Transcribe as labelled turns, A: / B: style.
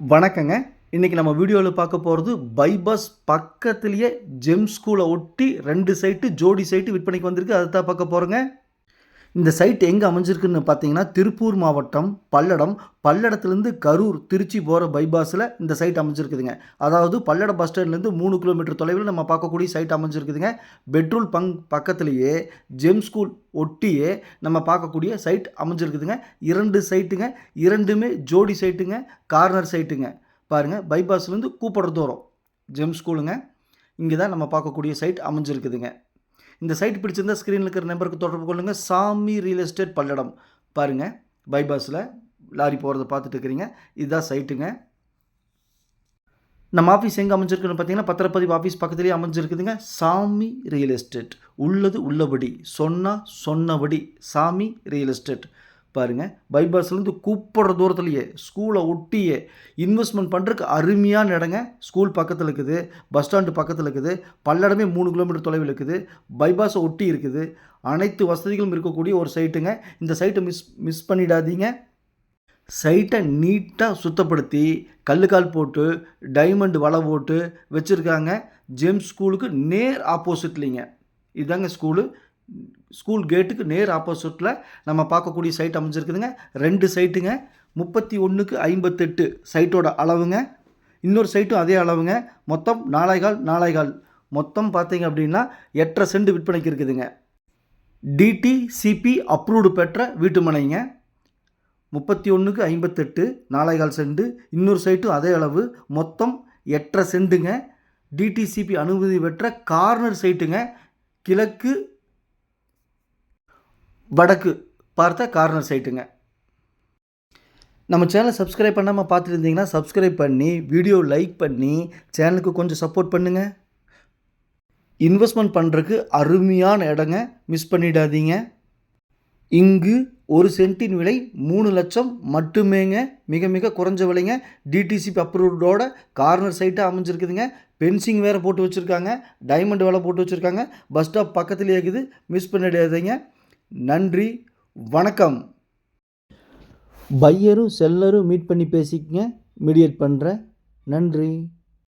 A: வணக்கங்க. இன்றைக்கி நம்ம வீடியோவில் பார்க்க போகிறது பைபாஸ் பக்கத்துலேயே ஜெம் ஸ்கூலை ஒட்டி ரெண்டு சைட்டு ஜோடி சைட்டு விற்பனைக்கு வந்திருக்கு. அதை தான் பார்க்க போகிறோங்க இந்த சைட் எங்கே அமைஞ்சிருக்குன்னு பார்த்தீங்கன்னா திருப்பூர் மாவட்டம் பல்லடம். பல்லடத்துலேருந்து கரூர் திருச்சி போகிற பைபாஸில் இந்த சைட் அமைஞ்சிருக்குதுங்க. அதாவது பல்லட பஸ் ஸ்டாண்ட்லேருந்து மூணு கிலோமீட்டர் தொலைவில் நம்ம பார்க்கக்கூடிய சைட் அமைஞ்சிருக்குதுங்க. பெட்ரோல் பங்க் பக்கத்துலேயே ஜெம் ஸ்கூல் ஒட்டியே நம்ம பார்க்கக்கூடிய சைட் அமைஞ்சிருக்குதுங்க. இரண்டு சைட்டுங்க இரண்டுமே ஜோடி சைட்டுங்க கார்னர் சைட்டுங்க பாருங்கள் பைபாஸ்லேருந்து கூப்பிட்ற தூரம் ஜெம் ஸ்கூலுங்க இங்கே தான் நம்ம பார்க்கக்கூடிய சைட் அமைஞ்சிருக்குதுங்க. இந்த சைட் பிடிச்சிருந்தா ஸ்க்ரீனில் இருக்கிற நம்பருக்கு தொடர்பு கொள்ளுங்கள் சாமி ரியல் எஸ்டேட் பல்லடம். பாருங்கள் பைபாஸில் லாரி போகிறத பார்த்துட்டு இருக்கிறீங்க. இதுதான் சைட்டுங்க நம்ம ஆஃபீஸ் எங்கே அமைஞ்சிருக்குன்னு பார்த்தீங்கன்னா பத்திரப்பதிவு ஆஃபீஸ் பக்கத்துலேயே அமைஞ்சிருக்குதுங்க. சாமி ரியல் எஸ்டேட் உள்ளது உள்ளபடி. சொன்னால் சொன்னபடி. சாமி ரியல் எஸ்டேட் பாருங்கள் பைபாஸ்லேருந்து கூப்பிட்ற தூரத்துலையே ஸ்கூலை ஒட்டியே இன்வெஸ்ட்மெண்ட் பண்ணுறதுக்கு அருமையான இடங்க. ஸ்கூல் பக்கத்தில் இருக்குது பஸ் ஸ்டாண்டு பக்கத்தில் இருக்குது பல்லடமே மூணு கிலோமீட்டர் தொலைவில் இருக்குது பைபாஸை ஒட்டி இருக்குது. அனைத்து வசதிகளும் இருக்கக்கூடிய ஒரு சைட்டுங்க. இந்த சைட்டை மிஸ் மிஸ் பண்ணிடாதீங்க. சைட்டை நீட்டாக சுத்தப்படுத்தி கல்லுக்கால் போட்டு டைமண்ட் வலை போட்டு வச்சுருக்காங்க. ஜெம்ஸ் ஸ்கூலுக்கு நேர் ஆப்போசிட்லிங்க. இதுதாங்க ஸ்கூலு. ஸ்கூல் கேட்டுக்கு நேர் ஆப்போசிட்டில் நம்ம பார்க்கக்கூடிய சைட் அமைஞ்சிருக்குதுங்க. ரெண்டு சைட்டுங்க. முப்பத்தி ஒன்றுக்கு ஐம்பத்தெட்டு சைட்டோட அளவுங்க. இன்னொரு சைட்டும் அதே அளவுங்க. மொத்தம் நாளைகால் நாளைகால். மொத்தம் பார்த்தீங்க அப்படின்னா எட்டரை செண்டு விற்பனைக்கு இருக்குதுங்க. டிடிசிபி அப்ரூவ்டு பெற்ற வீட்டு மனைங்க முப்பத்தி ஒன்றுக்கு ஐம்பத்தெட்டு நாளைகால் செண்டு இன்னொரு சைட்டும் அதே அளவு. மொத்தம் எட்டரை செண்டுங்க டிடிசிபி அனுமதி பெற்ற கார்னர் சைட்டுங்க. கிழக்கு வடக்கு பார்த்த கார்னர் சைட்டுங்க நம்ம சேனலை சப்ஸ்கிரைப் பண்ணாமல் பார்த்துட்டு இருந்தீங்கன்னா சப்ஸ்கிரைப் பண்ணி வீடியோ லைக் பண்ணி சேனலுக்கு கொஞ்சம் சப்போர்ட் பண்ணுங்கள் இன்வெஸ்ட்மெண்ட் பண்ணுறதுக்கு அருமையான இடங்க மிஸ் பண்ணிடாதீங்க. இங்கு ஒரு சென்ட்டின் விலை மூணு லட்சம் மட்டுமேங்க மிக மிக குறைஞ்ச விலைங்க. டிடிசிபி அப்ரூவ்டோட கார்னர் சைட்டாக அமைஞ்சிருக்குதுங்க. பென்சிங் வேறு போட்டு வச்சுருக்காங்க டைமண்ட் வேலை போட்டு வச்சுருக்காங்க. பஸ் ஸ்டாப் பக்கத்துலேயே இருக்குது மிஸ் பண்ணிடாதீங்க. நன்றி வணக்கம். பையரும் செல்லரும் மீட் பண்ணி பேசிக்கங்க. மீடியேட் பண்ணுறேன் நன்றி.